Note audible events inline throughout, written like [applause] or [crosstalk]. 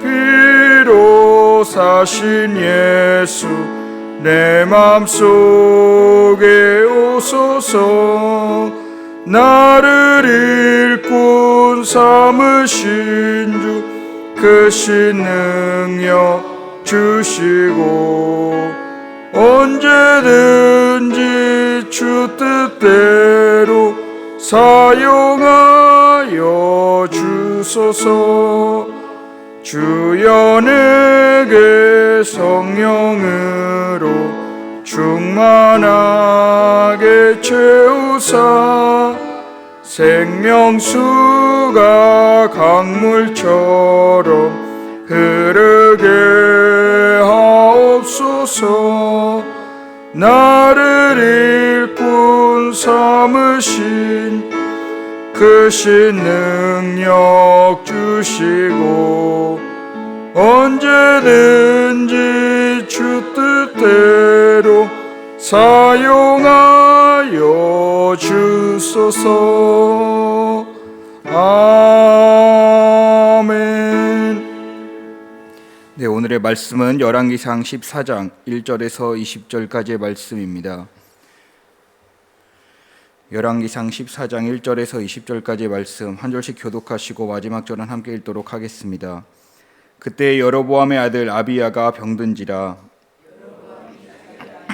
피로 사신 예수 내 맘속에 오소서. 나를 일꾼 삼으신 주 크신 능력 주시고 언제든지 주 뜻대로 사용하여 주소서 주여 내게 성령으로 충만하게 채우사 생명수가 강물처럼 흐르게 하옵소서. 나를 일꾼 삼으신 크신 능력 주시고 언제든지 주 뜻대로 사용하여 주소서 아멘 네, 오늘의 말씀은 열왕기상 14장 1절에서 20절까지의 말씀입니다. 열왕기상 14장 1절에서 20절까지의 말씀 한 절씩 교독하시고 마지막 절은 함께 읽도록 하겠습니다. 그때 여로보암의 아들 아비야가 병든지라.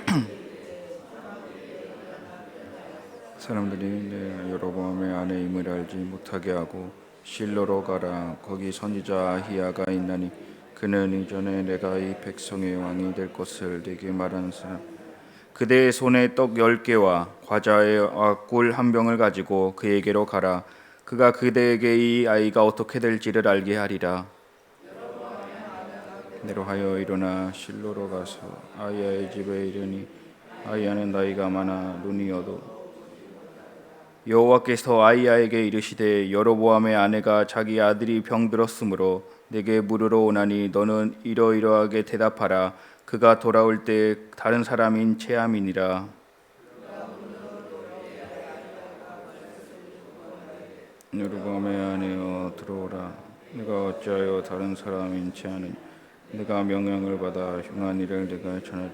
[clears throat] 사람들이 내 여로보암의 아내 임을 알지 못하게 하고 실로로 가라. 거기 선지자 아히야가 있나니 그는 이전에 내가 이 백성의 왕이 될 것을 내게 말한 사람 그대의 손에 떡열 개와 과자와 꿀 한 병을 가지고 그에게로 가라. 그가 그대에게 이 아이가 어떻게 될지를 알게 하리라. 내로 하여 일어나 실로로 가서 아이야의 집에 이르니 아이야는 나이가 많아 눈이 어두. 여호와께서 아이야에게 이르시되 여로보암의 아내가 자기 아들이 병들었으므로 내게 물으러 오나니 너는 이러이러하게 대답하라. 그가 돌아올 때 다른 사람인 체함이니라. 여로보암의 아내여 들어오라. 내가 어찌하여 다른 사람인 체하느냐. 내가 명령을 받아 흉한 일을 내가 전하리.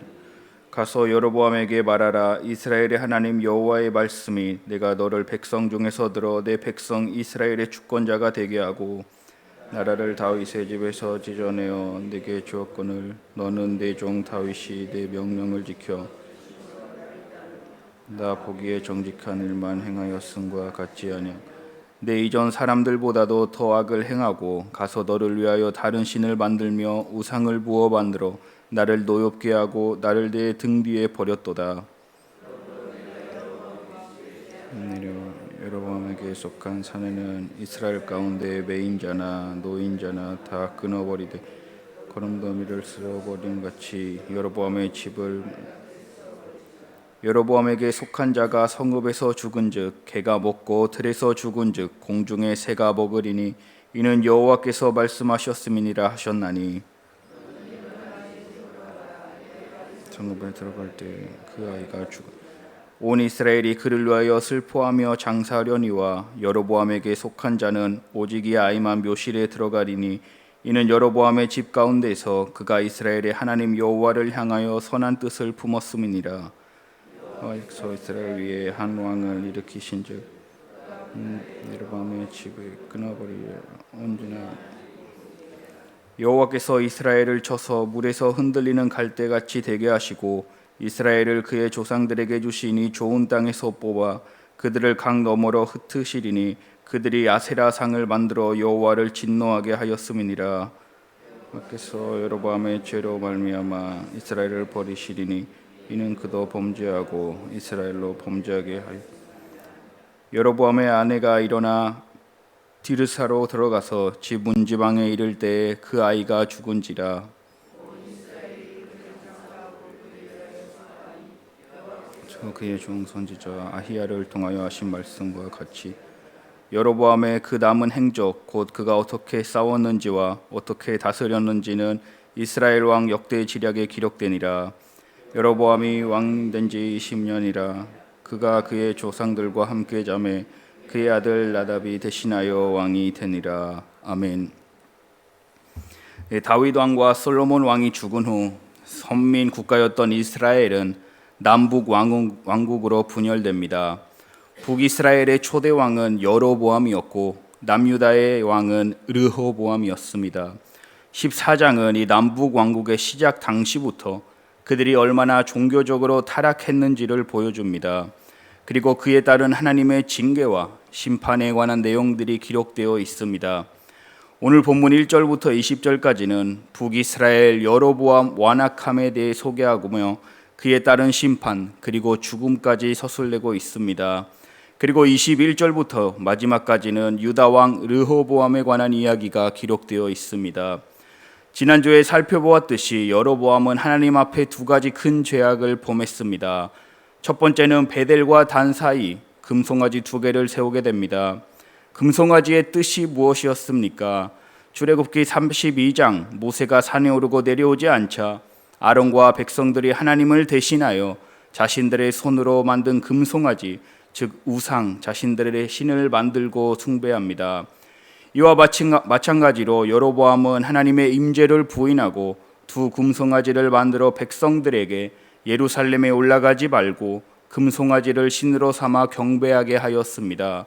가서 여로보암에게 말하라. 이스라엘의 하나님 여호와의 말씀이 내가 너를 백성 중에서 들어 내 백성 이스라엘의 주권자가 되게 하고 나라를 다윗의 집에서 지져내어 내게 주었거늘 너는 내 종 다윗이 내 명령을 지켜 나 보기에 정직한 일만 행하였음과 같지 아니야 내 이전 사람들보다도 더 악을 행하고 가서 너를 위하여 다른 신을 만들며 우상을 부어 만들어 나를 노엽게 하고 나를 내 등 뒤에 버렸도다. 내려 여로보암에게 속한 사내는 이스라엘 가운데 매인자나 노인자나 다 끊어버리되 거름더미를 쓸어버린 같이 여로보암의 집을 여로보암에게 속한 자가 성읍에서 죽은즉 개가 먹고 들에서 죽은즉 공중에 새가 먹으리니 이는 여호와께서 말씀하셨음이니라 하셨나니. 성읍에 들어갈 때 그 아이가 죽어 온 이스라엘이 그를 위하여 슬퍼하며 장사하려니와 여로보암에게 속한 자는 오직 이 아이만 묘실에 들어가리니 이는 여로보암의 집 가운데서 그가 이스라엘의 하나님 여호와를 향하여 선한 뜻을 품었음이니라. 여호와께서 이스라엘 위에 한 왕을 일으키신즉 음, 여로보암의 집을 끊어버리려 언제나 여호와께서 이스라엘을 쳐서 물에서 흔들리는 갈대같이 되게 하시고 이스라엘을 그의 조상들에게 주시니 좋은 땅에서 뽑아 그들을 강 너머로 흩으시리니 그들이 아세라 상을 만들어 여호와를 진노하게 하였음이니라. 여호와께서 여로보암의 죄로 말미암아 이스라엘을 버리시리니 이는 그도 범죄하고 이스라엘로 범죄하게 하여 여로보암의 아내가 일어나 디르사로 들어가서 집 문지방에 이를 때에 그 아이가 죽은지라 그의 종 선지자 아히야를 통하여 하신 말씀과 같이 여로보암의 그 남은 행적 곧 그가 어떻게 싸웠는지와 어떻게 다스렸는지는 이스라엘 왕 역대 지략에 기록되니라 여로보암이 왕 된지 10년이라 그가 그의 조상들과 함께 잠에 그의 아들 나답이 대신하여 왕이 되니라 아멘. 예, 다윗 왕과 솔로몬 왕이 죽은 후 선민 국가였던 이스라엘은 남북 왕국, 왕국 으로 분열됩니다. 북이스라엘의 초대 왕은 여로보암이었고 남유다의 왕은 르호보암이었습니다. 14장은 이 남북 왕국의 시작 당시부터 그들이 얼마나 종교적으로 타락했는지를 보여줍니다. 그리고 그에 따른 하나님의 징계와 심판에 관한 내용들이 기록되어 있습니다. 오늘 본문 1절부터 20절까지는 북이스라엘 여로보암 완악함에 대해 소개하고며 그에 따른 심판 그리고 죽음까지 서술내고 있습니다. 그리고 21절부터 마지막까지는 유다 왕 르호보암에 관한 이야기가 기록되어 있습니다. 지난주에 살펴보았듯이 여로보암은 하나님 앞에 두 가지 큰 죄악을 범했습니다. 첫 번째는 베델과 단 사이 금송아지 두 개를 세우게 됩니다. 금송아지의 뜻이 무엇이었습니까? 출애굽기 32장 모세가 산에 오르고 내려오지 않자 아론과 백성들이 하나님을 대신하여 자신들의 손으로 만든 금송아지 즉 우상 자신들의 신을 만들고 숭배합니다. 이와 마찬가지로 여로보암은 하나님의 임재를 부인하고 두 금송아지를 만들어 백성들에게 예루살렘에 올라가지 말고 금송아지를 신으로 삼아 경배하게 하였습니다.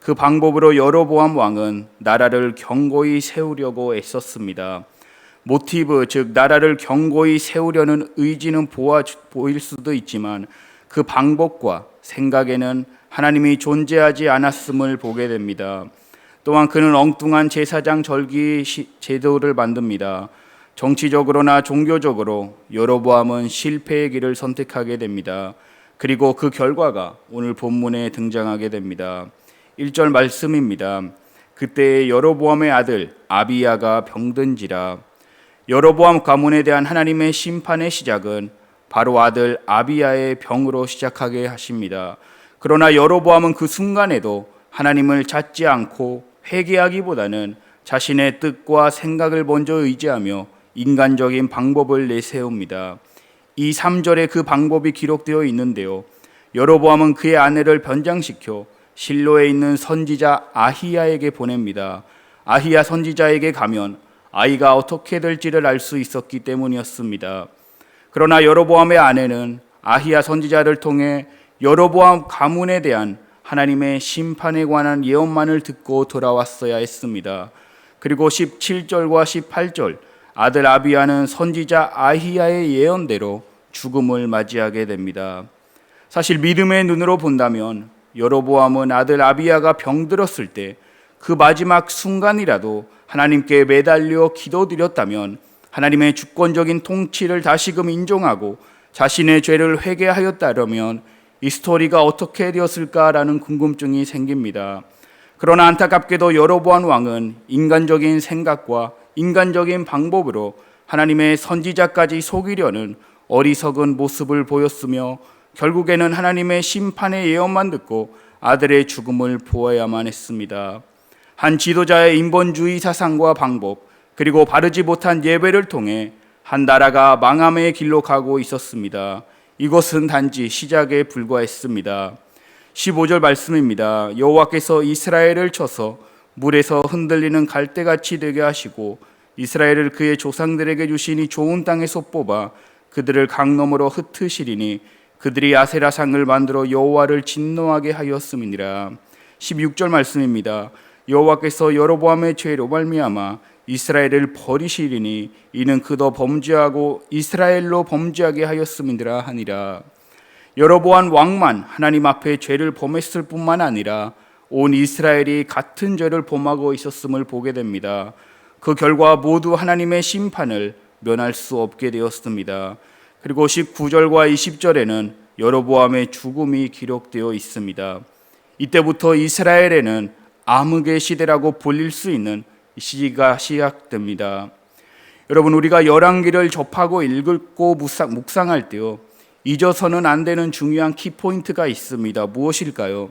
그 방법으로 여로보암 왕은 나라를 경고히 세우려고 애썼습니다. 모티브 즉 나라를 경고히 세우려는 의지는 보아, 보일 수도 있지만 그 방법과 생각에는 하나님이 존재하지 않았음을 보게 됩니다. 또한 그는 엉뚱한 제사장 절기 제도를 만듭니다. 정치적으로나 종교적으로 여로보암은 실패의 길을 선택하게 됩니다. 그리고 그 결과가 오늘 본문에 등장하게 됩니다. 1절 말씀입니다. 그때 여로보암의 아들 아비야가 병든지라 여로보암 가문에 대한 하나님의 심판의 시작은 바로 아들 아비야의 병으로 시작하게 하십니다. 그러나 여로보암은 그 순간에도 하나님을 찾지 않고 회개하기보다는 자신의 뜻과 생각을 먼저 의지하며 인간적인 방법을 내세웁니다. 이 3절에 그 방법이 기록되어 있는데요. 여로보암은 그의 아내를 변장시켜 실로에 있는 선지자 아히야에게 보냅니다. 아히야 선지자에게 가면 아이가 어떻게 될지를 알 수 있었기 때문이었습니다. 그러나 여로보암의 아내는 아히야 선지자를 통해 여로보암 가문에 대한 하나님의 심판에 관한 예언만을 듣고 돌아왔어야 했습니다. 그리고 17절과 18절 아들 아비야는 선지자 아히야의 예언대로 죽음을 맞이하게 됩니다. 사실 믿음의 눈으로 본다면 여로보암은 아들 아비야가 병들었을 때 그 마지막 순간이라도 하나님께 매달려 기도드렸다면 하나님의 주권적인 통치를 다시금 인정하고 자신의 죄를 회개하였다면 이 스토리가 어떻게 되었을까라는 궁금증이 생깁니다. 그러나 안타깝게도 여로보암 왕은 인간적인 생각과 인간적인 방법으로 하나님의 선지자까지 속이려는 어리석은 모습을 보였으며 결국에는 하나님의 심판의 예언만 듣고 아들의 죽음을 보아야만 했습니다. 한 지도자의 인본주의 사상과 방법 그리고 바르지 못한 예배를 통해 한 나라가 망함의 길로 가고 있었습니다. 이것은 단지 시작에 불과했습니다. 15절 말씀입니다. 여호와께서 이스라엘을 쳐서 물에서 흔들리는 갈대같이 되게 하시고 이스라엘을 그의 조상들에게 주시니 좋은 땅에서 뽑아 그들을 강 너머로 흩으시리니 그들이 아세라상을 만들어 여호와를 진노하게 하였음이니라. 16절 말씀입니다. 여호와께서 여로보암의 죄로 말미암아 이스라엘을 버리시리니 이는 그도 범죄하고 이스라엘로 범죄하게 하였음이니라 하니라. 여로보암 왕만 하나님 앞에 죄를 범했을 뿐만 아니라 온 이스라엘이 같은 죄를 범하고 있었음을 보게 됩니다. 그 결과 모두 하나님의 심판을 면할 수 없게 되었습니다. 그리고 19절과 20절에는 여로보암의 죽음이 기록되어 있습니다. 이때부터 이스라엘에는 암흑의 시대라고 불릴 수 있는 시기가 시작됩니다. 여러분 우리가 열왕기를 접하고 읽고 묵상할 때요 잊어서는 안 되는 중요한 키포인트가 있습니다. 무엇일까요?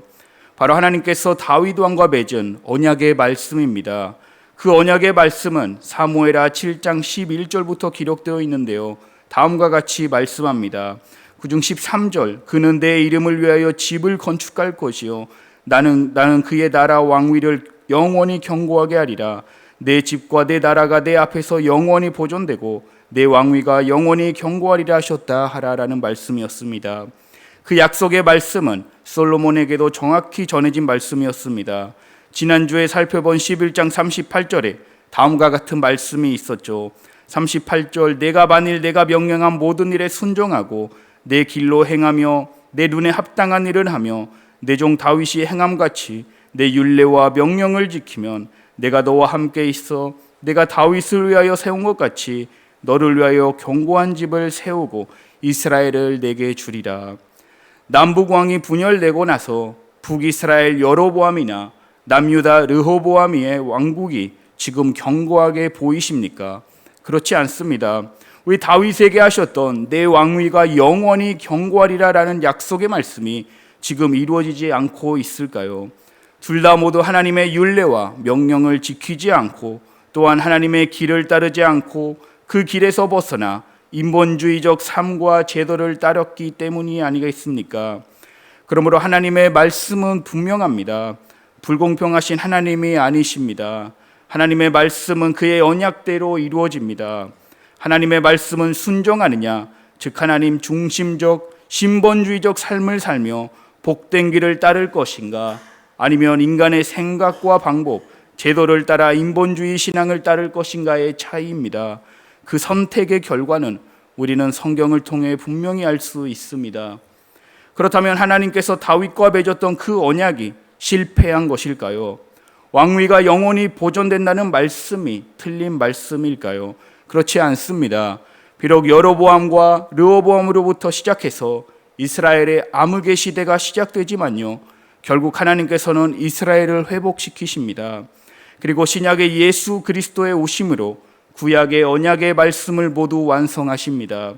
바로 하나님께서 다윗 왕과 맺은 언약의 말씀입니다. 그 언약의 말씀은 사무엘하 7장 11절부터 기록되어 있는데요. 다음과 같이 말씀합니다. 그중 13절 그는 내 이름을 위하여 집을 건축할 것이요 나는 나는 그의 나라 왕위를 영원히 경고하게 하리라 내 집과 내 나라가 내 앞에서 영원히 보존되고 내 왕위가 영원히 경고하리라 하셨다 하라라는 말씀이었습니다. 그 약속의 말씀은 솔로몬에게도 정확히 전해진 말씀이었습니다. 지난주에 살펴본 11장 38절에 다음과 같은 말씀이 있었죠. 38절 내가 만일 내가 명령한 모든 일에 순종하고 내 길로 행하며 내 눈에 합당한 일을 하며 내 종 다윗이 행함같이 내 율례와 명령을 지키면 내가 너와 함께 있어 내가 다윗을 위하여 세운 것 같이 너를 위하여 견고한 집을 세우고 이스라엘을 내게 주리라. 남북 왕이 분열되고 나서 북이스라엘 여로보암이나 남유다 르호보암의 왕국이 지금 견고하게 보이십니까? 그렇지 않습니다. 우리 다윗에게 하셨던 내 왕위가 영원히 견고하리라라는 약속의 말씀이 지금 이루어지지 않고 있을까요? 둘 다 모두 하나님의 윤례와 명령을 지키지 않고 또한 하나님의 길을 따르지 않고 그 길에서 벗어나 인본주의적 삶과 제도를 따랐기 때문이 아니겠습니까? 그러므로 하나님의 말씀은 분명합니다. 불공평하신 하나님이 아니십니다. 하나님의 말씀은 그의 언약대로 이루어집니다. 하나님의 말씀은 순종하느냐, 즉 하나님 중심적 신본주의적 삶을 살며 복된 길을 따를 것인가, 아니면 인간의 생각과 방법, 제도를 따라 인본주의 신앙을 따를 것인가의 차이입니다. 그 선택의 결과는 우리는 성경을 통해 분명히 알 수 있습니다. 그렇다면 하나님께서 다윗과 맺었던 그 언약이 실패한 것일까요? 왕위가 영원히 보존된다는 말씀이 틀린 말씀일까요? 그렇지 않습니다. 비록 여로보암과 르호보암으로부터 시작해서 이스라엘의 암흑의 시대가 시작되지만요. 결국 하나님께서는 이스라엘을 회복시키십니다. 그리고 신약의 예수 그리스도의 오심으로 구약의 언약의 말씀을 모두 완성하십니다.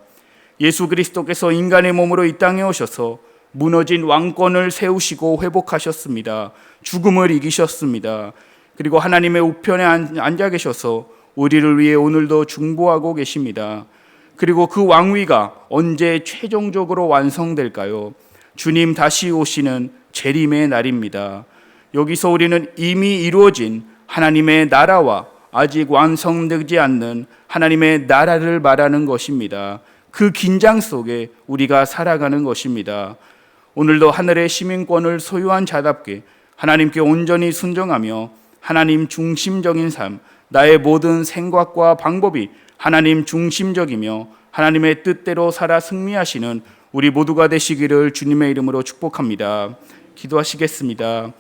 예수 그리스도께서 인간의 몸으로 이 땅에 오셔서 무너진 왕권을 세우시고 회복하셨습니다. 죽음을 이기셨습니다. 그리고 하나님의 우편에 앉아 계셔서 우리를 위해 오늘도 중보하고 계십니다. 그리고 그 왕위가 언제 최종적으로 완성될까요? 주님 다시 오시는 재림의 날입니다. 여기서 우리는 이미 이루어진 하나님의 나라와 아직 완성되지 않는 하나님의 나라를 말하는 것입니다. 그 긴장 속에 우리가 살아가는 것입니다. 오늘도 하늘의 시민권을 소유한 자답게 하나님께 온전히 순종하며 하나님 중심적인 삶, 나의 모든 생각과 방법이 하나님 중심적이며 하나님의 뜻대로 살아 승리하시는 우리 모두가 되시기를 주님의 이름으로 축복합니다. 기도하시겠습니다.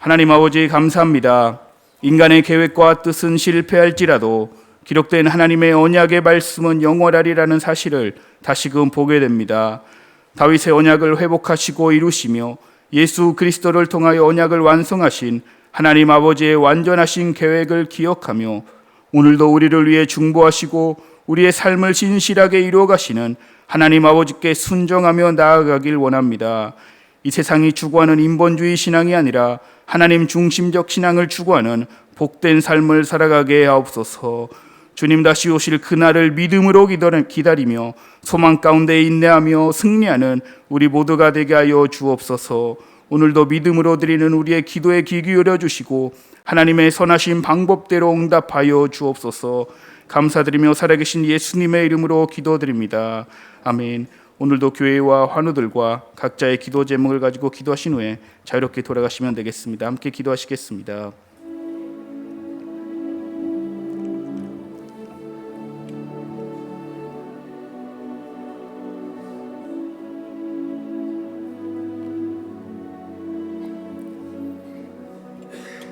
하나님 아버지 감사합니다. 인간의 계획과 뜻은 실패할지라도 기록된 하나님의 언약의 말씀은 영원하리라는 사실을 다시금 보게 됩니다. 다윗의 언약을 회복하시고 이루시며 예수 그리스도를 통하여 언약을 완성하신 하나님 아버지의 완전하신 계획을 기억하며 오늘도 우리를 위해 중보하시고 우리의 삶을 진실하게 이루어 가시는 하나님 아버지께 순종하며 나아가길 원합니다. 이 세상이 추구하는 인본주의 신앙이 아니라 하나님 중심적 신앙을 추구하는 복된 삶을 살아가게 하옵소서. 주님 다시 오실 그날을 믿음으로 기다리며 소망 가운데 인내하며 승리하는 우리 모두가 되게 하여 주옵소서. 오늘도 믿음으로 드리는 우리의 기도에 귀 기울여 주시고 하나님의 선하신 방법대로 응답하여 주옵소서. 감사드리며 살아계신 예수님의 이름으로 기도드립니다. 아멘. 오늘도 교회와 환우들과 각자의 기도 제목을 가지고 기도하신 후에 자유롭게 돌아가시면 되겠습니다. 함께 기도하시겠습니다.